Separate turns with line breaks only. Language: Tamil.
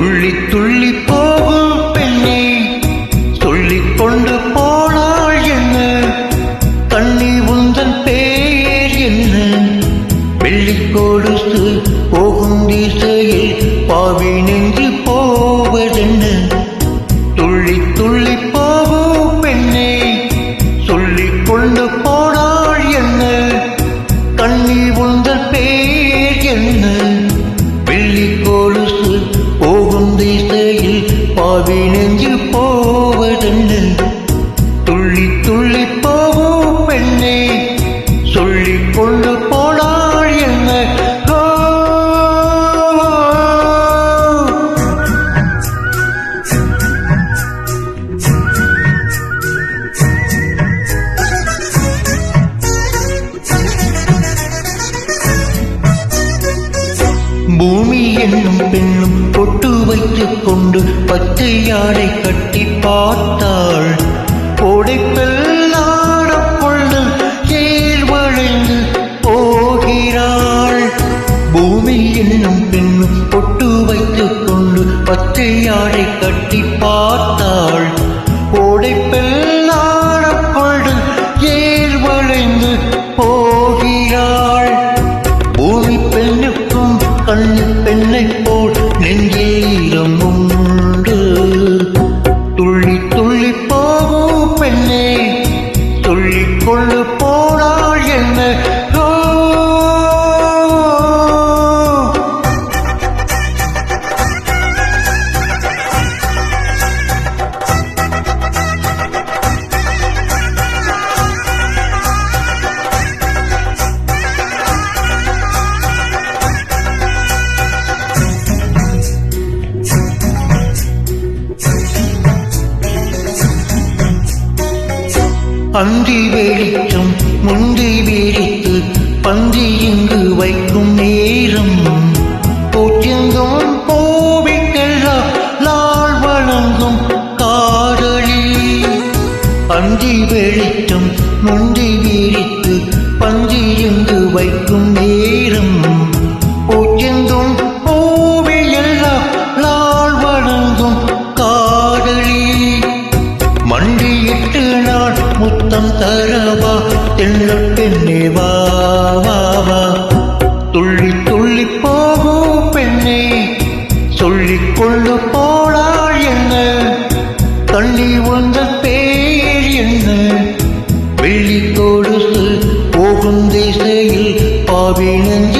துள்ளி துள்ளி போகும் பெண்ணே. சொல்லிக் கொண்டு போனாள் என்ன? கண்ணி உந்தன் பேர் என்ன? வெள்ளி கொடுத்து போகும் திசையில் பாவி நெஞ்சு போவதென்ன? துள்ளி துள்ளி போகும் பெண்ணே. சொல்லிக் கொண்டு போனாள் என்ன? கண்ணி உந்தன் பேர் என்ன? பாவி நெஞ்சில் போவதென்ன? துள்ளி துள்ளி போகும் பெண்ணே. சொல்லி கொண்டு போனாள் என்ன? பூமி என்னும் பெண்ணும் கொண்டு பச்சை யாடை கட்டி பார்த்தாள். கோடைப்பெல்லாட பொழுது ஏர் வளைந்து போகிறாள். பூமி என்னும் பெண்ணும் பொட்டு வைத்துக் கொண்டு பச்சை யாடை கட்டி பார்த்தாள். அந்தி வெளிச்சம் முந்தி விரித்து பந்தி இங்கு வைக்கும் நேரம். போற்றெங்கும் போவிக்கெல்லாம் நாள் வழங்கும் காதலி. அந்தி வெளிச்சம் முந்தி விரித்து பந்தி இங்கு வைக்கும் நேரம். போற்றெங்கும் போவியெல்லாம் தரவா தெள்ள பெண்ணே வா வா துள்ளி துள்ளி போகும் பெண்ணே. சொல்லிக்கொள்ள போடாள் என்ன? தண்ணி உங்கள் பேர் என்ன? வெள்ளி கொடுத்து போகும் திசையில் பாவி நெஞ்சு